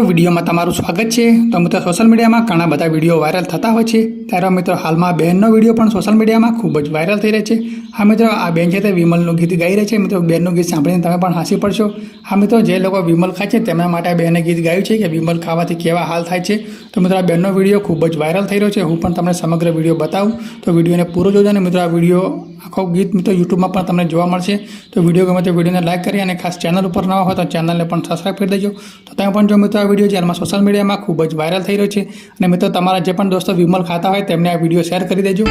વિડીયોમાં તમારું સ્વાગત છે. તો મિત્રો સોશિયલ મીડિયામાં ઘણા બધા વીડિયો વાયરલ થતા હોય છે. ત્યારે મિત્રો, હાલમાં બહેનનો વીડિયો પણ સોશિયલ મીડિયામાં ખૂબ જ વાયરલ થઈ રહ્યો છે. હા મિત્રો, આ બેન છે તે વિમલનું ગીત ગાઈ રહી છે. મિત્રો, બેનનું ગીત સાંભળીને તમે પણ હાંસી પડશો. હા મિત્રો, જે લોકો વિમલ ખાય છે, તેમના માટે આ બેને ગીત ગાયું છે કે વિમલ ખાવાથી કેવા હાલ થાય છે. તો મિત્રો, આ બેનનો વીડિયો ખૂબ જ વાયરલ થઈ રહ્યો છે. હું પણ તમને સમગ્ર વીડિયો બતાવું. તો વિડીયોને પૂરો જોજો અને મિત્રો, આ વીડિયો આખો ગીત મિત્રો યુટ્યુબમાં પણ તમને જોવા મળશે. તો વીડિયો ગમે તો વિડીયોને લાઇક કરી અને ખાસ ચેનલ ઉપર નવા હોય તો ચેનલને પણ સબસ્ક્રાઈબ કરી દેજો. તો તમે પણ જો મિત્રો આ વીડિયો છે હાલમાં સોશિયલ મીડિયામાં ખૂબ જ વાયરલ થઈ રહ્યો છે. અને મિત્રો તમારા જે પણ દોસ્તો વિમલ ખાતા હોય તેમને આ વીડિયો શેર કરી દેજો.